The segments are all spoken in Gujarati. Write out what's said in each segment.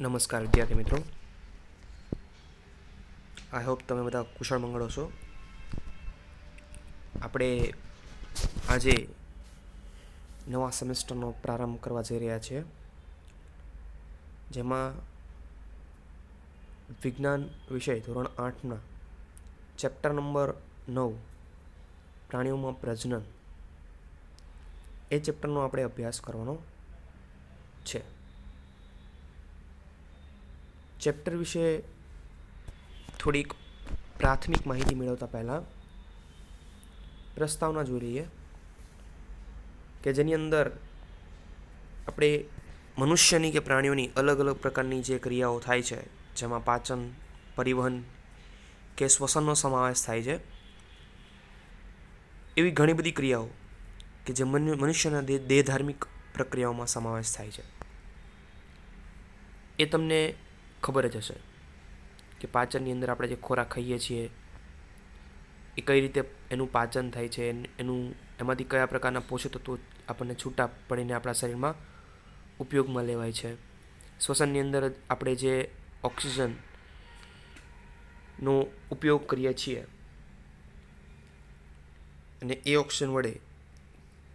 નમસ્કાર વિદ્યાર્થી મિત્રો. આઈ હોપ તમે બધા કુશળ મંગળો છો. આપણે આજે નવા સેમેસ્ટરનો પ્રારંભ કરવા જઈ રહ્યા છીએ. જેમાં વિજ્ઞાન વિષય ધોરણ આઠના ચેપ્ટર નંબર નવ, પ્રાણીઓમાં પ્રજનન, એ ચેપ્ટરનો આપણે અભ્યાસ કરવાનો છે. ચેપ્ટર વિશે થોડીક પ્રાથમિક માહિતી મેળવતા પહેલાં પ્રસ્તાવના જોઈ લઈએ કે જેની અંદર આપણે મનુષ્યની કે પ્રાણીઓની અલગ અલગ પ્રકારની જે ક્રિયાઓ થાય છે, જેમાં પાચન, પરિવહન કે શ્વસનનો સમાવેશ થાય છે, એવી ઘણી બધી ક્રિયાઓ કે જે મનુ, મનુષ્યના દેહ ધાર્મિક પ્રક્રિયાઓમાં સમાવેશ થાય છે. એ તમને ખબર જ હશે કે પાચનની અંદર આપણે જે ખોરાક ખાઈએ છીએ, એ કઈ રીતે એનું પાચન થાય છે, એનું એમાંથી કયા પ્રકારના પોષક તત્વો આપણને છૂટા પડીને આપણા શરીરમાં ઉપયોગમાં લેવાય છે. શ્વસનની અંદર આપણે જે ઓક્સિજનનો ઉપયોગ કરીએ છીએ અને એ ઓક્સિજન વડે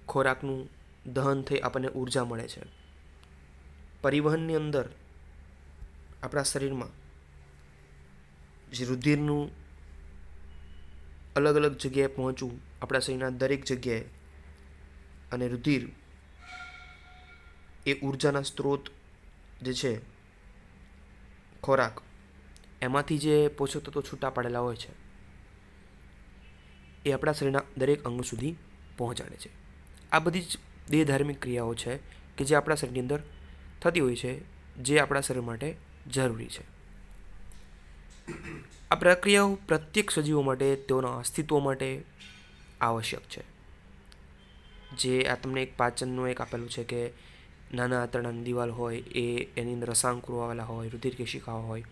ખોરાકનું દહન થઈ આપણને ઊર્જા મળે છે. પરિવહનની અંદર આપણા શરીરમાં. જે રુધિરનું અલગ અલગ જગ્યાએ પહોંચવું, આપણા શરીરના દરેક જગ્યાએ. અને રુધિર એ ઉર્જાના સ્ત્રોત જે છે, ખોરાક, એમાંથી જે પોષક તત્વો છૂટા પાડેલા હોય છે, એ આપણા શરીરના દરેક અંગ સુધી પહોંચાડે છે. આ બધી જ દેહ ક્રિયાઓ છે કે જે આપણા શરીરની અંદર થતી હોય છે, જે આપણા શરીર માટે જરૂરી છે. આ પ્રક્રિયાઓ પ્રત્યેક સજીવો માટે, તેઓના અસ્તિત્વ માટે આવશ્યક છે. જે આ તમને એક પાચનનું એક આપેલું છે કે નાના આંતરડાની દિવાલ હોય, એ એની અંદર રસાંકુરો આવેલા હોય રુધિર કેશિકાઓ હોય,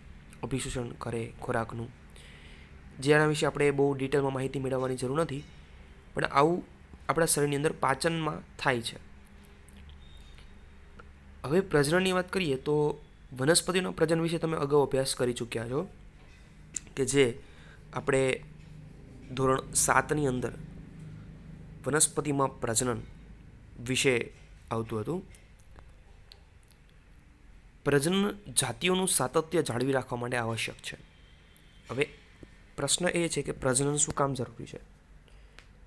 અભિશોષણ કરે ખોરાકનું. જેના વિશે આપણે બહુ ડિટેલમાં માહિતી મેળવવાની જરૂર નથી, પણ આવું આપણા શરીરની અંદર પાચનમાં થાય છે. હવે પ્રજનનની વાત કરીએ તો વનસ્પતિના પ્રજનન વિશે તમે અગાઉ અભ્યાસ કરી ચૂક્યા છો કે જે આપણે ધોરણ સાતની અંદર વનસ્પતિમાં પ્રજનન વિશે આવતું હતું. પ્રજનન જાતિઓનું સાતત્ય જાળવી રાખવા માટે આવશ્યક છે. હવે પ્રશ્ન એ છે કે પ્રજનન શું કામ જરૂરી છે?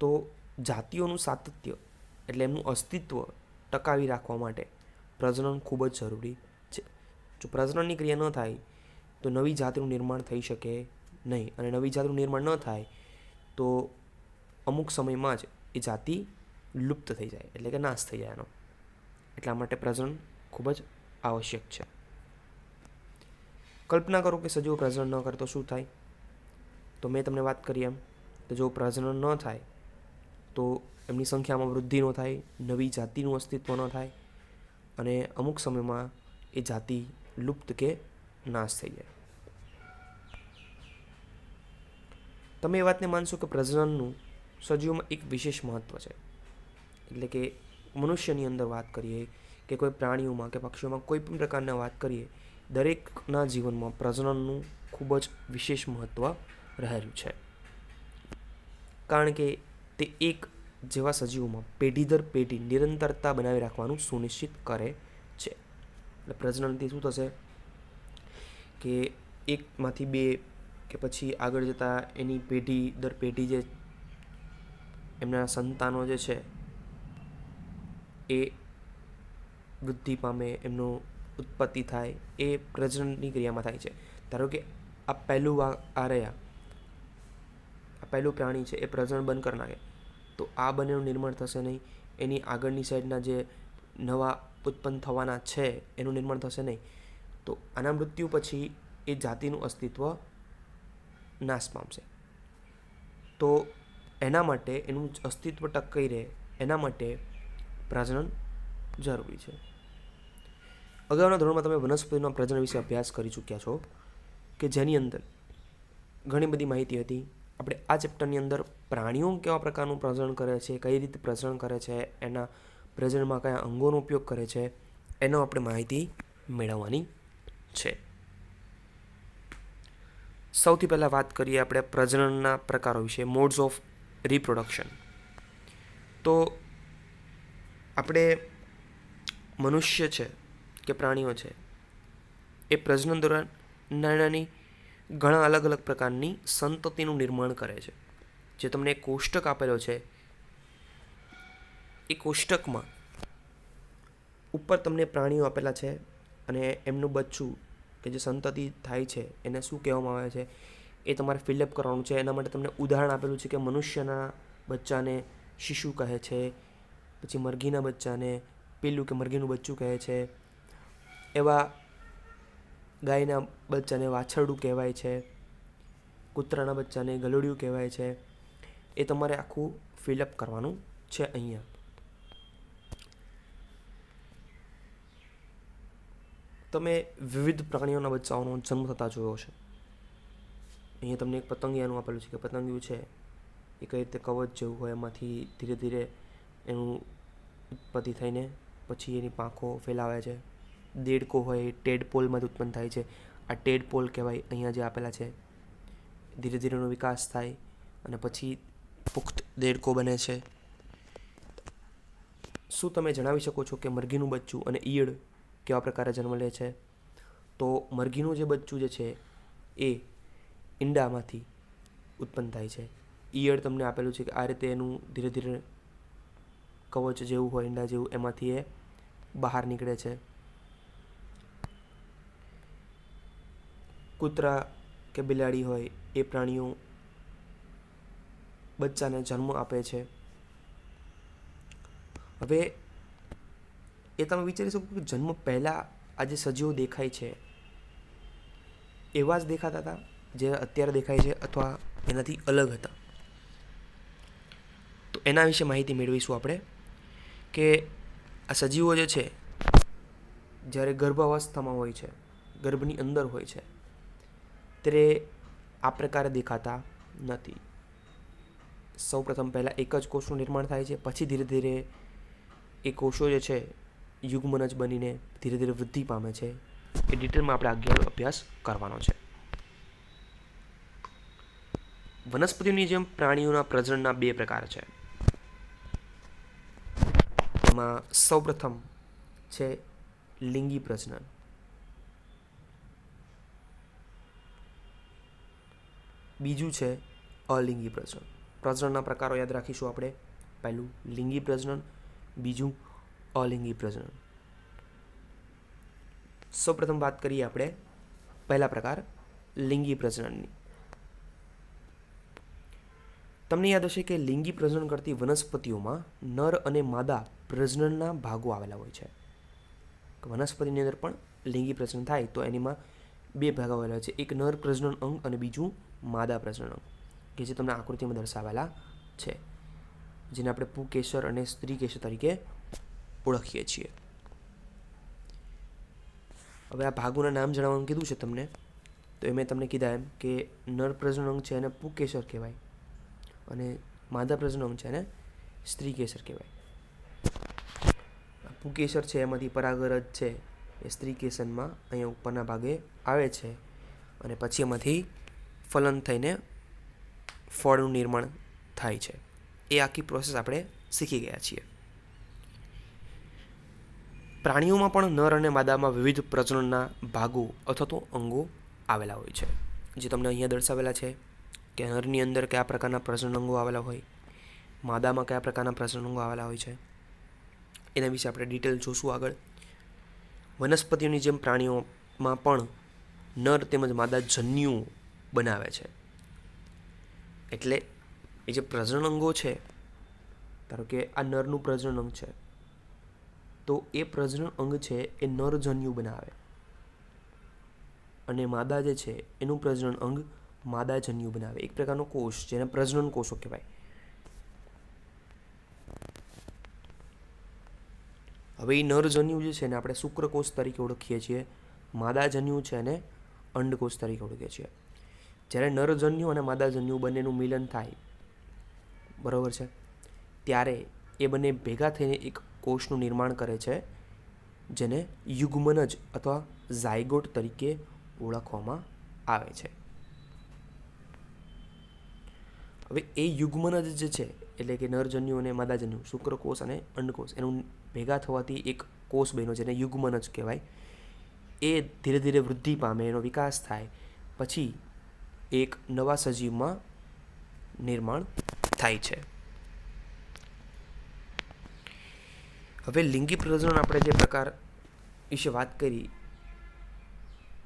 તો જાતિઓનું સાતત્ય એટલે એમનું અસ્તિત્વ ટકાવી રાખવા માટે પ્રજનન ખૂબ જ જરૂરી જો પ્રજનનની ક્રિયા ન થાય, તો નવી જાતનું નિર્માણ થઈ શકે નહીં. અને નવી જાતનું નિર્માણ ન થાય, તો અમુક સમયમાં જ એ જાતિ લુપ્ત થઈ જાય, એટલે કે નાશ થઈ જાય એનો. એટલા માટે પ્રજનન ખૂબ જ આવશ્યક છે. કલ્પના કરો કે સજીવો પ્રજનન ન કરે તો શું થાય? તો મેં તમને વાત કરી એમ કે જો પ્રજનન ન થાય, તો એમની સંખ્યામાં વૃદ્ધિ ન થાય, નવી જાતિનું અસ્તિત્વ ન થાય. અને અમુક સમયમાં એ જાતિ લુપ્ત કે નાશ થઈ જાય. તમે એ વાતને માનશો કે પ્રજનનનું સજીવોમાં એક વિશેષ મહત્ત્વ છે. એટલે કે મનુષ્યની અંદર વાત કરીએ કે કોઈ પ્રાણીઓમાં કે પક્ષીઓમાં કોઈ પણ પ્રકારના વાત કરીએ, દરેકના જીવનમાં પ્રજનનનું ખૂબ જ વિશેષ મહત્ત્વ રહેલું છે. કારણ કે તે એક જેવા સજીવોમાં પેઢી દર પેઢી નિરંતરતા બનાવી રાખવાનું સુનિશ્ચિત કરે છે. એટલે પ્રજનનથી શું થશે કે એકમાંથી બે કે પછી આગળ જતાં એની પેઢી, દર પેઢી જે એમના સંતાનો જે છે, એ વૃદ્ધિ પામે, એમનું ઉત્પત્તિ થાય, એ પ્રજનનની ક્રિયામાં થાય છે. ધારો કે આ પહેલું આ રહ્યા. આ પહેલું પ્રાણી છે, એ પ્રજનન બંધ કરી નાખે. તો આ બંનેનું નિર્માણ થશે નહીં. એની આગળની સાઈડના જે નવા ઉત્પન્ન થવાના છે, એનું નિર્માણ થશે નહીં. તો આના મૃત્યુ પછી એ જાતિનું અસ્તિત્વ નાશ પામશે. તો એના માટે એનું અસ્તિત્વ ટકાઈ રહે, એના માટે પ્રજનન જરૂરી છે. અગાઉના ધોરણમાં તમે વનસ્પતિના પ્રજનન વિશે અભ્યાસ કરી ચૂક્યા છો, કે જેની અંદર ઘણી બધી માહિતી હતી. આપણે આ ચેપ્ટરની અંદર પ્રાણીઓ કેવા પ્રકારનું પ્રજનન કરે છે, કઈ રીતે પ્રજનન કરે છે, એના પ્રજનનમાં કયા અંગોનો ઉપયોગ કરે છે, એનો આપણે માહિતી મેળવવાની છે. સૌથી પહેલાં વાત કરીએ આપણે પ્રજનનના પ્રકારો વિશે મોડ્સ ઓફ રિપ્રોડક્શન તો આપણે મનુષ્ય છે કે પ્રાણીઓ છે, એ પ્રજનન દોરાન નાની નાની ઘણા અલગ અલગ પ્રકારની સંતતિનું નિર્માણ કરે છે. જે તમને એક કોષ્ટક આપેલો છે એ કોષ્ટકમાં ઉપર તમને પ્રાણીઓ આપેલા છે અને એમનું બચ્ચું કે જે સંતતિ થાય છે, એને શું કહેવામાં આવે છે, એ તમારે ફિલઅપ કરવાનું છે. એના માટે તમને ઉદાહરણ આપેલું છે કે મનુષ્યના બચ્ચાને શિશુ કહે છે, પછી મરઘીના બચ્ચાને પેલું કે મરઘીનું બચ્ચું કહે છે, એવા ગાયના બચ્ચાને વાછરડું કહેવાય છે, કૂતરાના બચ્ચાને ગલુડિયું કહેવાય છે. એ તમારે આખું ફિલઅપ કરવાનું છે અહીંયા. તમે વિવિધ પ્રાણીઓના બચ્ચાઓનો જન્મ થતા જોયો છે અહીંયા તમને એક પતંગિયાનું આપેલું છે કે પતંગિયું છે. એ કઈ રીતે કવચ જેવું હોય એમાંથી ધીરે ધીરે એનું ઉત્પત્તિ થઈને પછી એની પાંખો ફેલાવે છે. દેડકો હોય એ ટેડપોલમાંથી ઉત્પન્ન થાય છે. આ ટેડપોલ કહેવાય અહીંયા જે આપેલા છે. ધીરે ધીરે એનો વિકાસ થાય અને પછી પુખ્ત દેડકો બને છે. શું તમે જણાવી શકો છો કે મરઘીનું બચ્ચું અને ઈયળ કેવા પ્રકારે જન્મ લે છે? તો મરઘીનું જે બચ્ચું જે છે, એ ઈંડામાંથી ઉત્પન્ન થાય છે. ઈયળ તમને આપેલું છે કે આ રીતે એનું ધીરે ધીરે કવચ જેવું હોય, ઈંડા જેવું, એમાંથી એ બહાર નીકળે છે. કૂતરા કે બિલાડી હોય, એ પ્રાણીઓ બચ્ચાને જન્મ આપે છે. હવે એ તમે વિચારી શકો કે જન્મ પહેલાં આ જે સજીવો દેખાય છે, એવા જ દેખાતા હતા જે અત્યારે દેખાય છે અથવા એનાથી અલગ હતા. તો એના વિશે માહિતી મેળવીશું આપણે કે આ સજીવો જે છે, જ્યારે ગર્ભાવસ્થામાં હોય છે, ગર્ભની અંદર હોય છે, ત્યારે આ પ્રકારે દેખાતા નથી. સૌપ્રથમ પહેલાં એક જ કોષનું નિર્માણ થાય છે, પછી ધીરે ધીરે એ કોષો જે છે યુગ્મનજ બનીને ધીરે ધીરે વૃદ્ધિ પામે છે. એ ડિટેલમાં આપણે આગળ અભ્યાસ કરવાનો છે. વનસ્પતિઓની જેમ પ્રાણીઓના પ્રજનનના બે પ્રકાર છે. એમાં સૌપ્રથમ છે લિંગી પ્રજનન. બીજું છે અલિંગી પ્રજનન. પ્રજનનના પ્રકારો યાદ રાખીશું આપણે. પહેલું લિંગી પ્રજનન, બીજું અલિંગી પ્રજનન. સૌપ્રથમ વાત કરીએ આપણે પહેલા પ્રકાર લિંગી પ્રજનનની. તમને યાદ હશે કે લિંગી પ્રજનન કરતી વનસ્પતિઓમાં નર અને માદા પ્રજનનના ભાગો આવેલા હોય છે. વનસ્પતિની અંદર પણ લિંગી પ્રજનન થાય તો એનીમાં બે ભાગ આવેલા છે. એક નર પ્રજનન અંગ અને બીજું માદા પ્રજનન અંગ, કે જે તમને આકૃતિમાં દર્શાવેલા છે. જેને આપણે પુકેશર અને સ્ત્રી કેશર તરીકે ઓળખીએ છીએ. હવે આ ભાગોના નામ જણાવવાનું કીધું છે તમને? તો એ મેં તમને કીધા એમ કે નર પ્રજનન છે એને પુકેશર કહેવાય. અને માદા પ્રજનન છે એને સ્ત્રી કેસર કહેવાય પુકેસર છે એમાંથી પરાગરજ છે એ સ્ત્રી કેસનમાં અહીંયા ઉપરના ભાગે આવે છે અને પછી એમાંથી ફલન થઈને ફળનું નિર્માણ થાય છે. એ આખી પ્રોસેસ આપણે શીખી ગયા છીએ. પ્રાણીઓમાં પણ નર અને માદામાં વિવિધ પ્રજનનના ભાગો અથવા તો અંગો આવેલા હોય છે. જે તમને અહીંયા દર્શાવેલા છે કે નરની અંદર કયા પ્રકારના પ્રજનન અંગો આવેલા હોય, માદામાં કયા પ્રકારના પ્રજનન અંગો આવેલા હોય છે. એના વિશે આપણે ડિટેલ જોશું આગળ. વનસ્પતિઓની જેમ પ્રાણીઓમાં પણ નર તેમજ માદા જન્યુઓ બનાવે છે. એટલે એ જે પ્રજનન અંગો છે, ધારો કે આ નરનું પ્રજનન અંગ છે તો એ પ્રજનન અંગ છે એ નરજન્યુ બનાવે. અને માદા જે છે એનું પ્રજનન અંગ માદાજન્યુ બનાવે. એક પ્રકારનો કોષ જેને પ્રજનન કોષો કહેવાય. હવે એ નરજન્યુ જે છે ને આપણે શુક્રકોષ તરીકે ઓળખીએ છીએ, માદાજન્યુ છે એને અંડકોષ તરીકે ઓળખીએ છીએ. જ્યારે નરજન્યુ અને માદાજન્યુ બંનેનું મિલન થાય, બરાબર છે, ત્યારે એ બંને ભેગા થઈને એક કોષનું નિર્માણ કરે છે, જેને યુગ્મનજ અથવા ઝાયગોટ તરીકે ઓળખવામાં આવે છે. હવે એ યુગ્મનજ જે છે, એટલે કે નરજન્યુ અને માદાજન્યુ, શુક્રકોષ અને અંડકોષ, એનું ભેગા થવાથી એક કોષ બન્યો જેને યુગ્મનજ કહેવાય. એ ધીરે ધીરે વૃદ્ધિ પામે, એનો વિકાસ થાય, પછી એક નવા સજીવમાં નિર્માણ થાય છે. હવે લિંગી પ્રજનન આપણે જે પ્રકાર વિશે વાત કરી,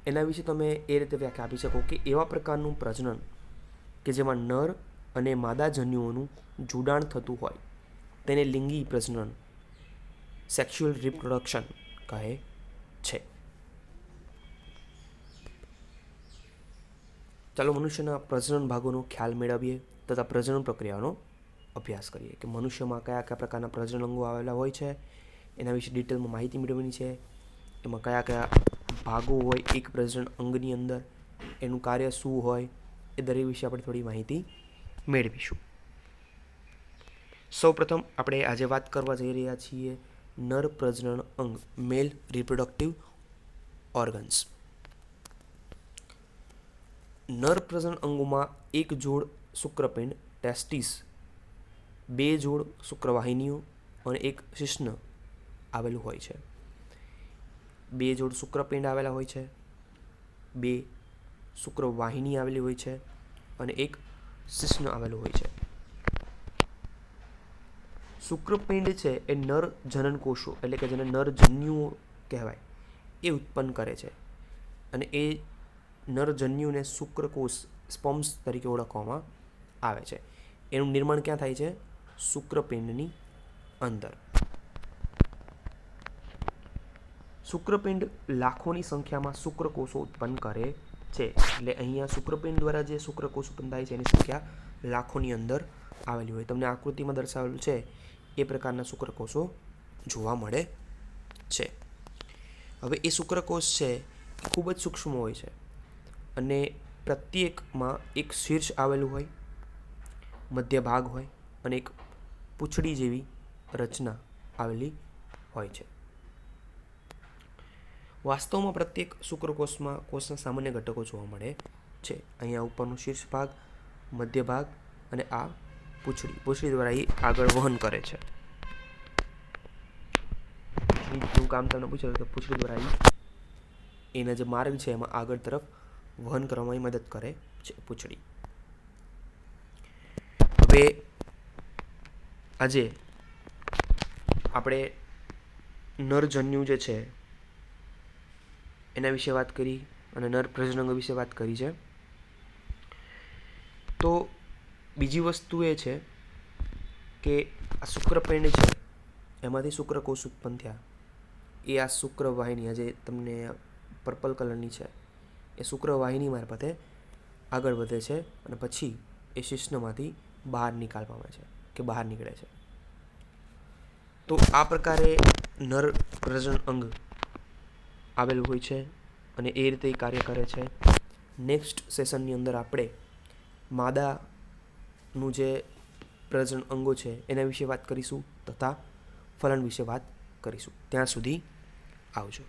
એના વિશે તમે એ રીતે વ્યાખ્યા આપી શકો કે એવા પ્રકારનું પ્રજનન કે જેમાં નર અને માદા જન્યુઓનું જોડાણ થતું હોય, તેને લિંગી પ્રજનન, સેક્સ્યુઅલ રિપ્રોડક્શન કહે છે. ચાલો મનુષ્યના પ્રજનન ભાગોનો ખ્યાલ મેળવીએ તથા પ્રજનન પ્રક્રિયાનો અભ્યાસ કરીએ કે મનુષ્યમાં કયા કયા પ્રકારના પ્રજનન અંગો આવેલા હોય છે, એના વિશે ડિટેલમાં માહિતી મેળવવાની છે. એમાં કયા કયા ભાગો હોય એક પ્રજનન અંગની અંદર, એનું કાર્ય શું હોય, એ દરેક વિશે આપણે થોડી માહિતી મેળવીશું. સૌપ્રથમ આપણે આજે વાત કરવા જઈ રહ્યા છીએ નર પ્રજનન અંગ મેલ રિપ્રોડક્ટિવ ઓર્ગન્સ નર પ્રજનન અંગોમાં એક જોડ શુક્રપિંડ ટેસ્ટિસ બે જોડ શુક્રવાહિનીઓ અને એક શિશ્ન આવેલું હોય છે. બે જોડ શુક્રપિંડ આવેલા હોય છે. બે શુક્રવાહિની આવેલી હોય છે અને એક શિશ્ન આવેલું હોય છે. શુક્રપિંડ છે એ નર જનન કોષો એટલે કે જેને નર જન્યુઓ કહેવાય, એ ઉત્પન્ન કરે છે. અને એ નરજન્યુને શુક્રકોષ સ્પમ્સ તરીકે ઓળખવામાં આવે છે. એનું નિર્માણ ક્યાં થાય છે? શુક્રપિંડની અંદર. શુક્રપિંડ લાખોની સંખ્યામાં શુક્રકોષો ઉત્પન્ન કરે છે. એટલે અહીંયા શુક્રપિંડ દ્વારા જે શુક્રકોષ ઉત્પન્ન થાય છે, એની સંખ્યા લાખોની અંદર આવેલી હોય. તમને આકૃતિમાં દર્શાવેલું છે, એ પ્રકારના શુક્રકોષો જોવા મળે છે. હવે એ શુક્રકોષ છે ખૂબ જ સૂક્ષ્મ હોય છે અને પ્રત્યેકમાં એક શીર્ષ આવેલું હોય મધ્ય ભાગ હોય અને એક પૂંછડી જેવી રચના આવેલી હોય છે. વાસ્તવમાં પ્રત્યેક શુક્રકોષમાં કોષના સામાન્ય ઘટકો જોવા મળે છે. અહીંયા ઉપરનો શીર્ષ ભાગ, મધ્ય ભાગ અને આ પૂંછડી. પૂંછડી દ્વારા એ આગળ વહન કરે છે. પૂંછડીનું કામ તમને પૂછ્યું કે પૂંછડી દ્વારા એના જે માર્ગ છે એમાં આગળ તરફ વહન કરવામાં મદદ કરે છે પૂંછડી. હવે આજે આપણે નરજન્યુ જે છે, એના વિશે વાત કરી અને નર પ્રજનંગ વિશે વાત કરી છે. તો બીજી વસ્તુ એ છે કે આ શુક્રપિંડ છે, એમાંથી શુક્રકોષ ઉત્પન્ન થયા. એ આ શુક્રવાહિની આજે તમને પર્પલ કલરની છે. એ શુક્રવાહિની મારફતે આગળ વધે છે અને પછી એ શિષ્ણમાંથી બહાર નિકાલ પામે છે. કે બહાર નીકળે છે. તો આ પ્રકારે નર પ્રજન અંગ આવેલું હોય છે અને એ રીતે કાર્ય કરે છે. નેક્સ્ટ સેશનની અંદર આપણે માદાનું જે પ્રજન અંગો છે એના વિશે વાત કરીશું તથા ફલન વિશે વાત કરીશું. ત્યાં સુધી આવજો.